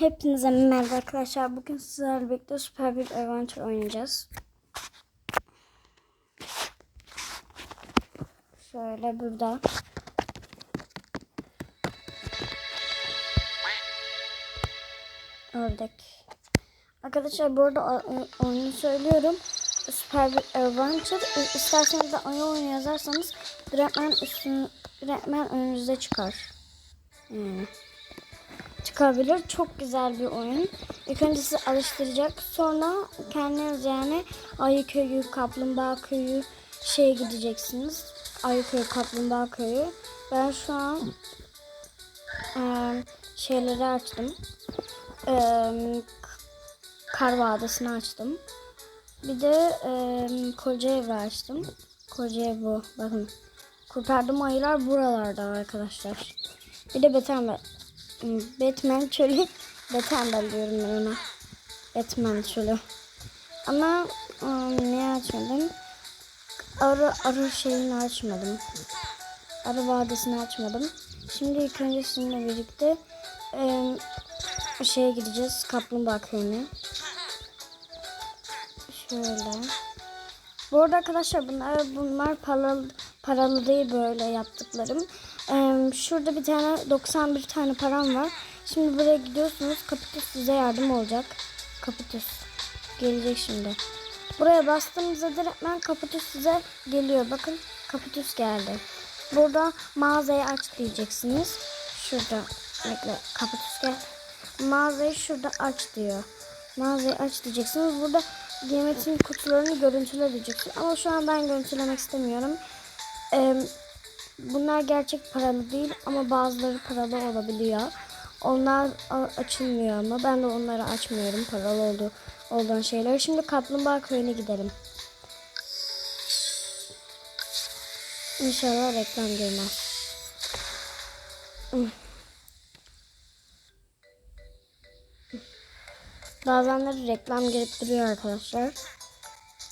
Hepinize merhaba arkadaşlar. Bugün sizlerle birlikte süper bir adventure oynayacağız. Şöyle burada. Ördek. Arkadaşlar bu arada oyunu söylüyorum. Süper bir adventure. İsterseniz de oyun oyunu yazarsanız direktmen üstün direktmen önünüze çıkar. Yani çıkabilir. Çok güzel bir oyun. İlk önce sizi alıştıracak. Sonra kendiniz yani Ayı Köyü, Kaplumbağa Köyü şeye gideceksiniz. Ayı Köyü, Kaplumbağa Köyü. Ben şu an eee, şeyleri açtım. Eee Kar Vadisi'ni açtım. Bir de eee koca evi açtım. Koca ev bu. Bakın. Kurtardığım ayılar buralarda arkadaşlar. Bir de Batman, Batman çölü. Batman diyorum ben ona. Batman çölü. Ama ım, niye açmadım? Arı, arı şeyini açmadım. Arı vadisini açmadım. Şimdi ilk önce sizinle birlikte ım, şeye gideceğiz. Kaplumbağa köyüne. Şöyle. Bu arada arkadaşlar bunlar bunlar paralı, paralı değil böyle yaptıklarım. Şurada bir tane 91 tane param var. Şimdi buraya gidiyorsunuz. Kapitus size yardım olacak. Kapitus gelecek şimdi. Buraya bastığımızda direktmen Kapitus size geliyor. Bakın Kapitus geldi. Burada mağazayı aç diyeceksiniz. Şurada bekle Kapitus gel. Mağazayı şurada aç diyor. Mağazayı aç diyeceksiniz. Burada Diyametin kutularını görüntüle diyeceksiniz. Ama şu an ben görüntülemek istemiyorum. Ee, bunlar gerçek paralı değil ama bazıları paralı olabiliyor. Onlar açılmıyor ama ben de onları açmıyorum paralı oldu olduğun şeyler. Şimdi Kaplumbağa Köyü'ne gidelim. İnşallah reklam girmez. Bazenleri reklam girip duruyor arkadaşlar.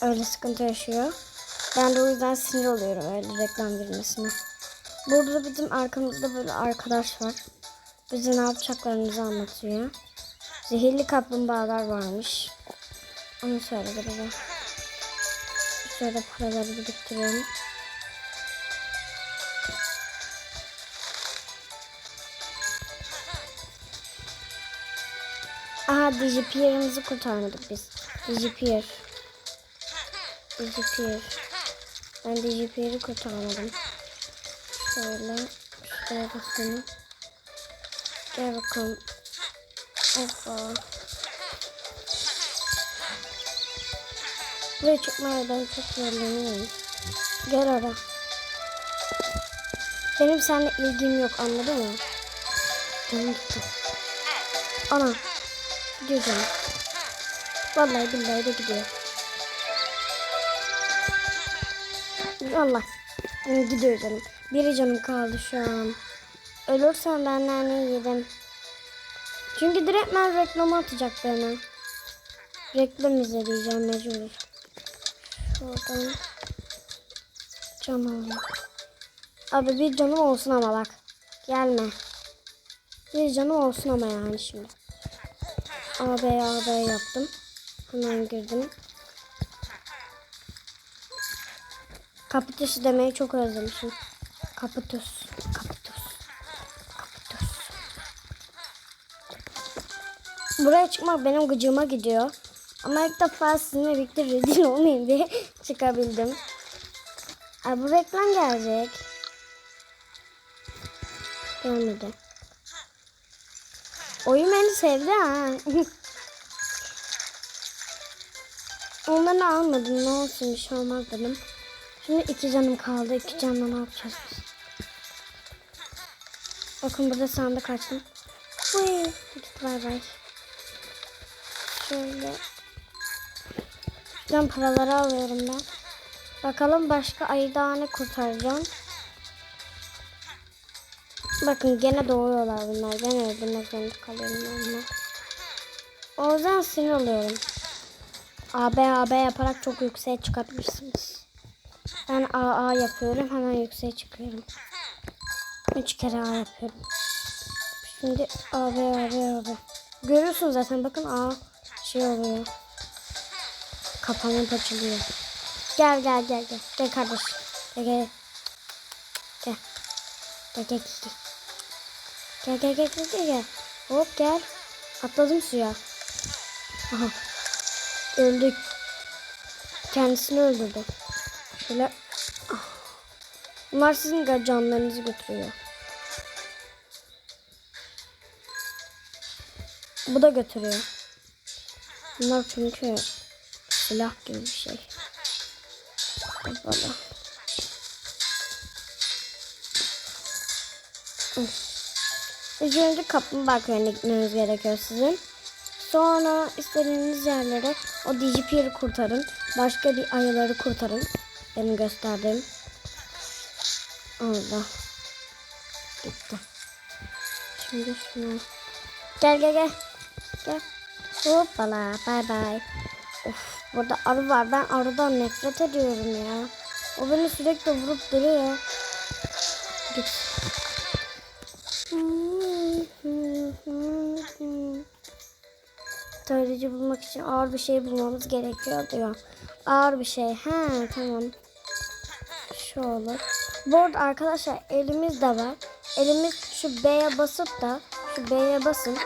Öyle sıkıntı yaşıyor. Ben de o yüzden sinir oluyorum öyle reklam girmesine. Burada bizim arkamızda böyle arkadaş var. Bize ne yapacaklarımızı anlatıyor. Zehirli kaplumbağalar varmış. Onu söyledi bize. Şöyle paraları biriktiriyorum. Aha Digipier'imizi kurtarmadık biz. Digipier. Digipier. Ben Digipier'i kurtarmadım. Şöyle. Seni. Gel bakalım. Hoppa. Buraya çıkmaya ben çok zorlanıyorum. Gel ara. Benim seninle ilgim yok anladın mı? Canım gitti. Ana. Gidiyor canım. Vallahi billahi de gidiyor. Allah. Gidiyor canım. Biri canım kaldı şu an. Ölürsem ben naneyi yedim. Çünkü direktmen reklamı atacak bana. Reklam izleyeceğim mecbur. Şuradan. Can alayım. Abi bir canım olsun ama bak. Gelme. Bir canım olsun ama yani şimdi. AB AB yaptım. Hemen girdim. Kapitus demeyi çok özlemişim. Kapitus. Kapitus. Kapitus. Buraya çıkmak benim gıcığıma gidiyor. Ama ilk defa sizinle birlikte rezil olmayayım diye çıkabildim. Ay bu reklam gelecek. Gelmedi. Oyun beni sevdi ha. Onları almadım. Ne olsun bir şey olmaz dedim. Şimdi iki canım kaldı. İki canla ne yapacağız? Bakın burada sandık açtım. Uy, git bay bay. Şöyle. Şuradan paraları alıyorum ben. Bakalım başka ayı daha ne kurtaracağım. Bakın gene doğuyorlar bunlar. Gene öldürmek zorunda kalıyorum onunla. O yüzden sinir oluyorum. AB AB yaparak çok yükseğe çıkabilirsiniz. Ben AA yapıyorum hemen yükseğe çıkıyorum. Üç kere A yapıyorum. Şimdi AB AB AB. Görüyorsunuz zaten bakın aa şey oluyor. Kapanıp açılıyor. Gel gel gel gel. Gel kardeş. Gel gel. Gel. Gel gel gel. Gel gel gel gel gel. gel. Hop gel. Atladım suya. Aha. Öldük. Kendisini öldürdü. Şöyle. Ah. Bunlar sizin canlarınızı götürüyor. Bu da götürüyor. Bunlar çünkü silah gibi bir şey. Böyle. İlk önce kaplumbağa köyüne gitmeniz gerekiyor sizin. Sonra istediğiniz yerlere o DGP'yi kurtarın. Başka bir ayıları kurtarın. Benim gösterdiğim. Orada. Gitti. Şimdi şunu. Gel gel gel. Gel. Hoppala. Bay bay. Of burada arı var. Ben arıdan nefret ediyorum ya. O beni sürekli vurup duruyor. Git. Tarayıcı bulmak için ağır bir şey bulmamız gerekiyor diyor. Ağır bir şey. He tamam. Şu olur. Bu arada arkadaşlar elimiz de var. Elimiz şu B'ye basıp da şu B'ye basın.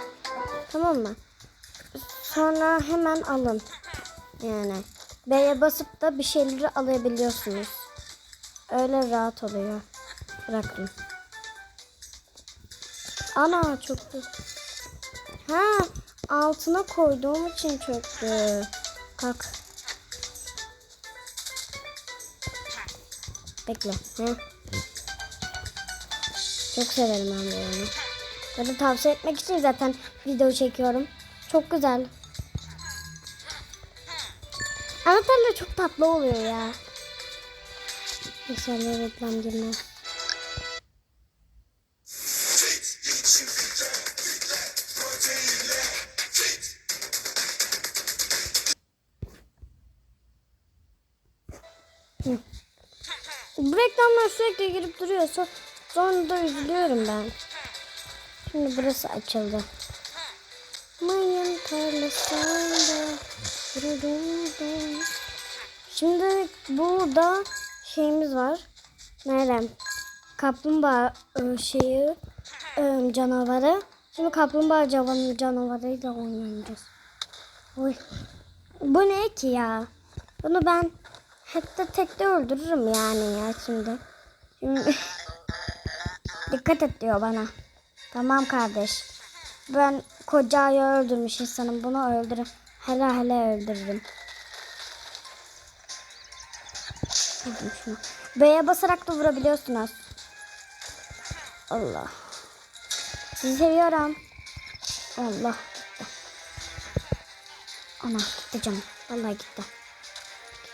Tamam mı? Sonra hemen alın. Yani B'ye basıp da bir şeyleri alabiliyorsunuz. Öyle rahat oluyor. Bıraktım. Ana çöktü. Ha altına koyduğum için çöktü. Kalk. Bekle. He. Çok severim ben bu Zaten tavsiye etmek için zaten video çekiyorum. Çok güzel. Anahtarlar çok tatlı oluyor ya. İnşallah reklam girmez. Bu reklamlar sürekli girip duruyor. So- Sonra da üzülüyorum ben. Şimdi burası açıldı. Mayın tarlasında Şimdi burada şeyimiz var. Nerede? Kaplumbağa e, şeyi e, canavarı. Şimdi kaplumbağa canavarıyla oynayacağız. Oy. Bu ne ki ya? Bunu ben hatta tekte öldürürüm yani ya şimdi. Şimdi dikkat et diyor bana. Tamam kardeş. Ben kocayı öldürmüş insanım. Bunu öldürürüm. Hele hele öldürürüm. B'ye basarak da vurabiliyorsunuz. Allah. Sizi seviyorum. Allah gitti. Ana gitti canım. Vallahi gitti.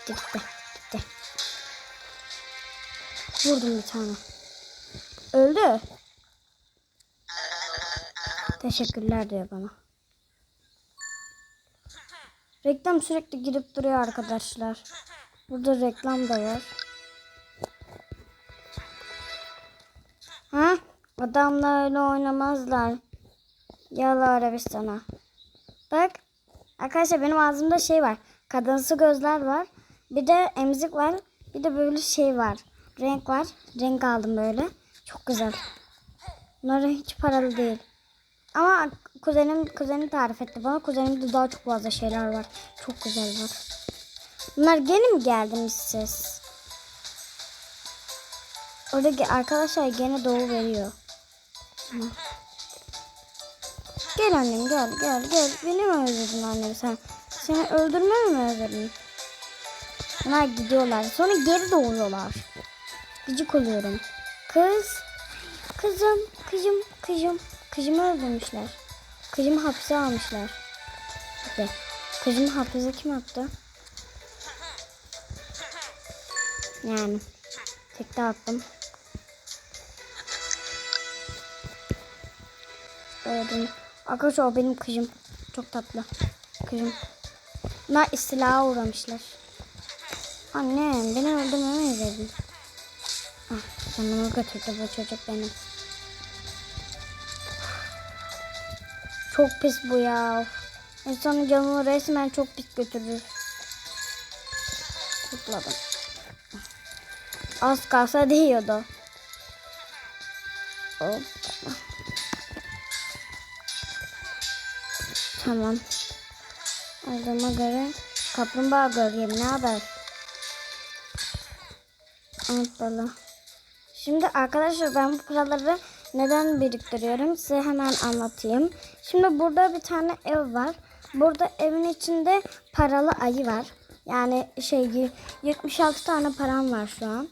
Gitti gitti. Gitti. Vurdum bir tane. Öldü. Teşekkürler diyor bana. Reklam sürekli girip duruyor arkadaşlar. Burada reklam da var. Ha? Adamlar öyle oynamazlar. Yalı Arabistan'a. Bak. Arkadaşlar benim ağzımda şey var. Kadınsı gözler var. Bir de emzik var. Bir de böyle şey var. Renk var. Renk aldım böyle. Çok güzel. Bunlar hiç paralı değil. Ama kuzenim kuzenim tarif etti bana. Kuzenimde daha çok fazla şeyler var. Çok güzel var. Bunlar gene mi geldiniz siz? Orada arkadaşlar gene doğu veriyor. Gel annem gel gel gel. Beni mi özledin annem sen? Seni öldürmemi mi özledin? Bunlar gidiyorlar. Sonra geri doğuyorlar. Gıcık oluyorum. Kız. Kızım. Kızım. Kızım. Kızımı öldürmüşler. Kızımı hapse almışlar. İşte. Kızımı hapse kim attı? Yani. Tekte attım. Öldüm. Arkadaşlar o benim kızım. Çok tatlı. Kızım. Bunlar istilaya uğramışlar. Annem beni öldürmemi izledin. Ah, canımı götürdü bu çocuk benim. Çok pis bu ya. İnsanın canını resmen çok pis götürür. Tıkladım. Az kalsa değiyordu. Hop. Tamam. Aldığıma göre kaplumbağa göreyim. Ne haber? Hoppala. Şimdi arkadaşlar ben bu paraları neden biriktiriyorum size hemen anlatayım. Şimdi burada bir tane ev var. Burada evin içinde paralı ayı var. Yani şey 76 tane param var şu an.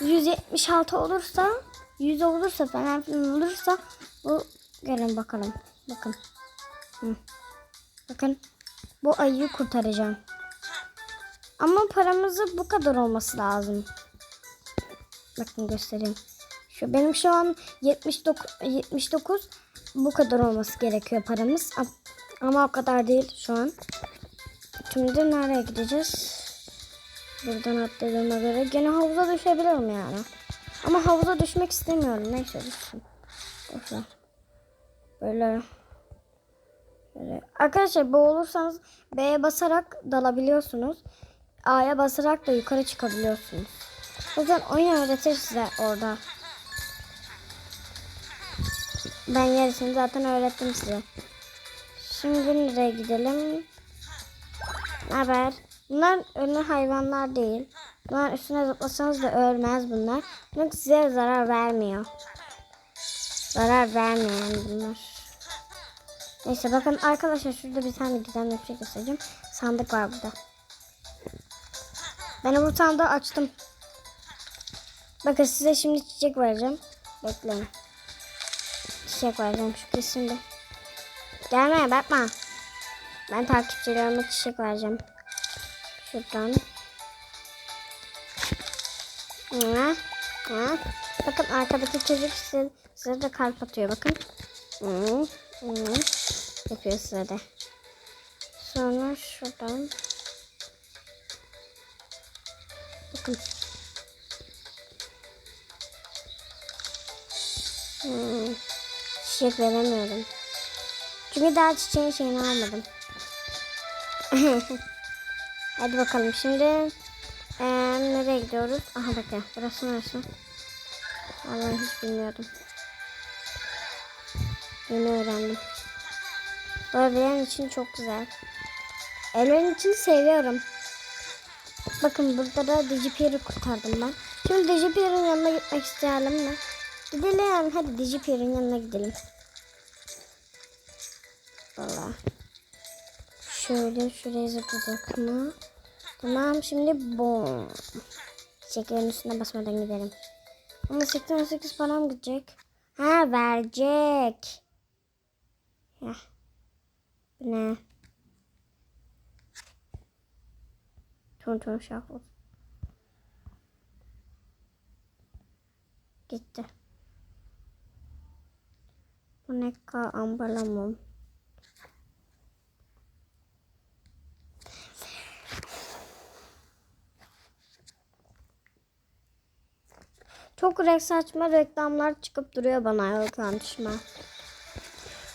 176 olursa 100 olursa falan filan olursa bu gelin bakalım. Bakın. Hı. Bakın bu ayıyı kurtaracağım. Ama paramızı bu kadar olması lazım. Bakın göstereyim. Şu benim şu an 79 79 bu kadar olması gerekiyor paramız. Ama o kadar değil şu an. Şimdi nereye gideceğiz? Buradan atladığıma göre gene havuza düşebilirim yani. Ama havuza düşmek istemiyorum. Neyse düşsün. Boşver. Böyle. Böyle. Arkadaşlar boğulursanız B'ye basarak dalabiliyorsunuz. A'ya basarak da yukarı çıkabiliyorsunuz. O yüzden oyun öğretir size orada. Ben yarısını zaten öğrettim size. Şimdi nereye gidelim? Ne haber? Bunlar ölü hayvanlar değil. Bunlar üstüne zıplasanız da ölmez bunlar. Çünkü size zarar vermiyor. Zarar vermeyen bunlar. Neyse bakın arkadaşlar şurada bir tane güzel bir şey göstereceğim. Sandık var burada. Ben bu sandığı açtım. Bakın size şimdi çiçek vereceğim. Bekleyin. Çiçek vereceğim şu kesimde. Gelme bakma. Ben takipçilerime çiçek vereceğim. Şuradan. Ha, ha. Bakın arkadaki çocuk size, size de kalp atıyor. Bakın. Hı, hı. Yapıyor size de. Sonra şuradan. Bakın. Hmm. Çiçek veremiyorum. Çünkü daha çiçeğin şeyini almadım. Hadi bakalım şimdi ee, nereye gidiyoruz? Aha bakın burası neresi? Vallahi hiç bilmiyordum. Yeni öğrendim. Evlerin için çok güzel. Evlerin için seviyorum. Bakın burada da Digipier'i kurtardım ben. Şimdi Digipier'in yanına gitmek isteyelim mi? Gidelim. Hadi Digipier'in yanına gidelim. Valla. Şöyle şuraya zıpladık mı? Tamam şimdi bom. Çiçeklerin üstüne basmadan gidelim. Ama 88 param gidecek. Ha verecek. Heh. Bu ne? Ton ton şahlı. Gitti. Bu ne ka ambalamam. Çok renk saçma reklamlar çıkıp duruyor bana yalıtlanışma.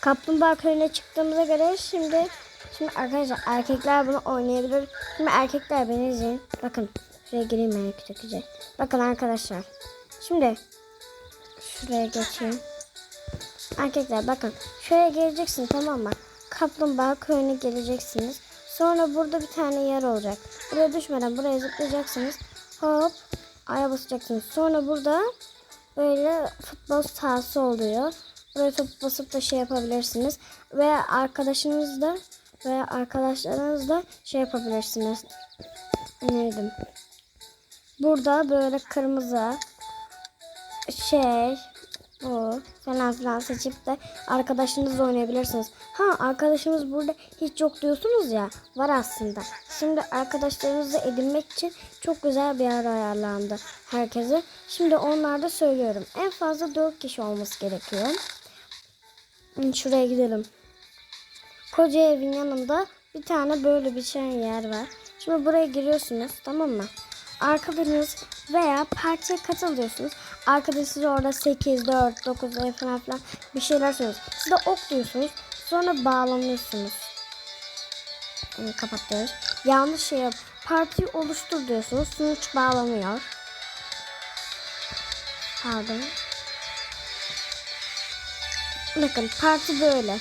Kaplumbağa köyüne çıktığımıza göre şimdi şimdi arkadaşlar erkekler bunu oynayabilir. Şimdi erkekler beni izleyin. Bakın şuraya gireyim ben küçük küçük. Bakın arkadaşlar. Şimdi şuraya geçeyim. Erkekler bakın şuraya geleceksiniz tamam mı? Kaplumbağa köyüne geleceksiniz. Sonra burada bir tane yer olacak. Buraya düşmeden buraya zıplayacaksınız. Hop Aya basacaksınız. Sonra burada böyle futbol sahası oluyor. Buraya top basıp da şey yapabilirsiniz. Veya arkadaşınız da veya arkadaşlarınız da şey yapabilirsiniz. Neydim? Burada böyle kırmızı şey bu falan filan seçip de arkadaşınızla oynayabilirsiniz. Ha arkadaşımız burada hiç yok diyorsunuz ya var aslında. Şimdi arkadaşlarınızı edinmek için çok güzel bir yer ayarlandı herkese. Şimdi onlarda söylüyorum. En fazla 4 kişi olması gerekiyor. Şuraya gidelim. Koca evin yanında bir tane böyle bir şey yer var. Şimdi buraya giriyorsunuz tamam mı? Arkadaşınız veya partiye katılıyorsunuz. Arkadaş orada 8, 4, 9 falan filan bir şeyler söylüyor. Siz de ok diyorsunuz. Sonra bağlanıyorsunuz. Yani kapatıyoruz. Yanlış şey yap. Partiyi oluştur diyorsunuz. Sonuç bağlanıyor. Pardon. Bakın parti böyle.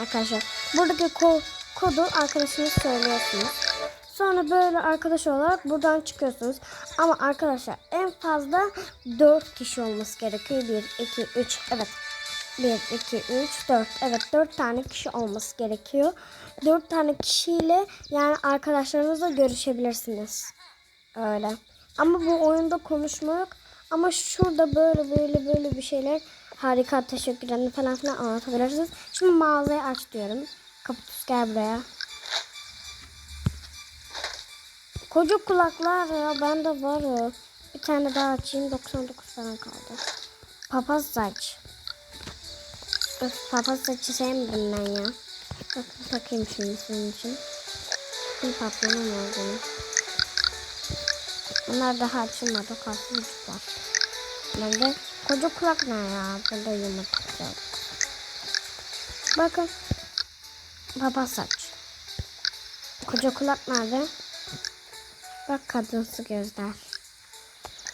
Arkadaşlar buradaki ko- kodu arkadaşınız söylüyorsunuz. Sonra böyle arkadaş olarak buradan çıkıyorsunuz. Ama arkadaşlar en fazla 4 kişi olması gerekiyor. 1, 2, 3 evet. 1, 2, 3, 4. Evet 4 tane kişi olması gerekiyor. 4 tane kişiyle yani arkadaşlarınızla görüşebilirsiniz. Öyle. Ama bu oyunda konuşma yok. Ama şurada böyle böyle böyle bir şeyler harika teşekkürlerini falan filan anlatabilirsiniz. Şimdi mağazayı aç diyorum. Kaputus gel buraya. Koca kulaklar ya bende var o. Bir tane daha açayım 99 falan kaldı. Papaz saç. Öf, papaz saçı sevmedim ben ya. Bakın takayım şimdi senin için. Bir var benim. Bunlar daha açılmadı. Kalsın var. Ben de koca kulak ne ya? Burada yumurta yok. Bakın. Papaz saç. Koca kulak nerede? Bak kadınsı gözler.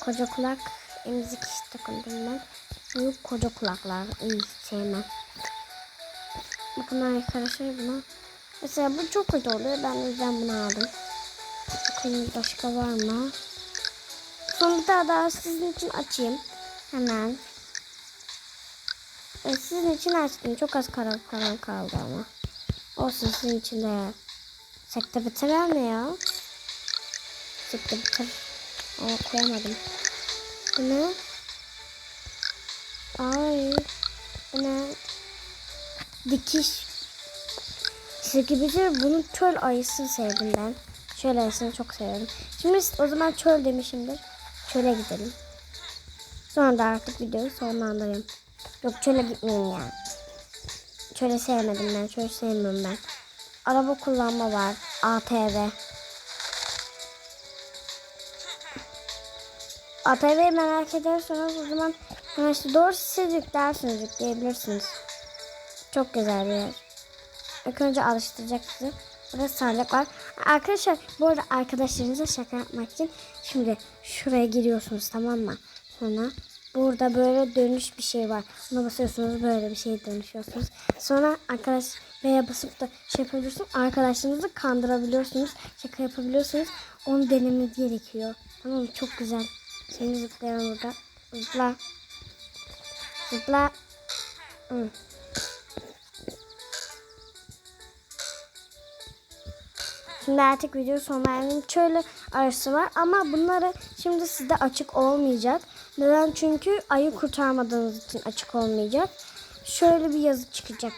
Koca kulak emzik takındım ben. Büyük koca kulaklar. İyi sevmem. Bakın arkadaşlar buna. Mesela bu çok kötü oluyor. Ben o yüzden bunu aldım. Bakın başka var mı? Son bir tane daha sizin için açayım. Hemen. E, sizin için açtım. Çok az karan falan kaldı ama. Olsun sizin için de. Sekte bitirer mi ya? Bitir. Aa, koyamadım. Bu ne? Ay. Bu ne? Dikiş. Sekte bitir. Bunun çöl ayısını sevdim ben. Çöl ayısını çok seviyorum. Şimdi o zaman çöl demişimdir. Çöle gidelim. Sonra da artık videoyu sonlandırayım. Yok çöle gitmeyeyim ya. Çöle sevmedim ben. Çöl sevmiyorum ben. Araba kullanma var. ATV. ATV'yi merak ederseniz o zaman yani işte doğru siz yüklersiniz yükleyebilirsiniz. Çok güzel bir yer. İlk önce alıştıracak sizi. Burada sancak var. Arkadaşlar bu arada arkadaşlarınıza şaka yapmak için şimdi şuraya giriyorsunuz tamam mı? Sonra burada böyle dönüş bir şey var. Buna basıyorsunuz böyle bir şeye dönüşüyorsunuz. Sonra arkadaş veya basıp da şey yapabiliyorsunuz. Arkadaşlarınızı kandırabiliyorsunuz. Şaka yapabiliyorsunuz. Onu denemeniz gerekiyor. Tamam mı? Çok güzel. Seni zıplayalım burada. Zıpla. Zıpla. Hı. Şimdi artık video sonlarının şöyle arası var ama bunları şimdi sizde açık olmayacak. Neden? Çünkü ayı kurtarmadığınız için açık olmayacak. Şöyle bir yazı çıkacak.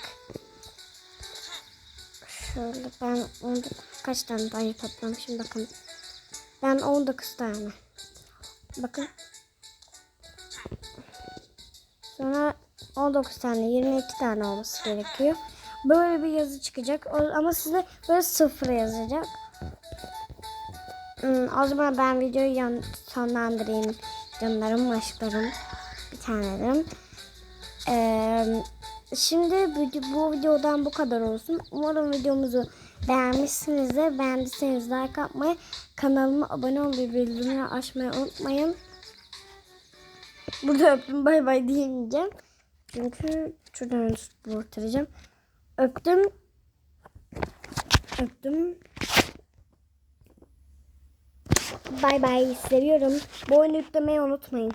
Şöyle ben 19 kaç tane ayı toplamışım bakın. Ben 19 tane. Bakın. Sonra 19 tane 22 tane olması gerekiyor. Böyle bir yazı çıkacak. Ama size böyle sıfır yazacak. Hmm, o zaman ben videoyu yan, sonlandırayım. Canlarım, aşklarım. Bir tanelerim. Ee, şimdi bu, bu videodan bu kadar olsun. Umarım videomuzu beğenmişsinizdir. Beğendiyseniz like atmayı, kanalıma abone olmayı, bildirimleri açmayı unutmayın. Burada öptüm bay bay diyemeyeceğim. Çünkü şuradan kurtaracağım. Öptüm. Öptüm. Bay bay. Seviyorum. Bu oyunu yüklemeyi unutmayın.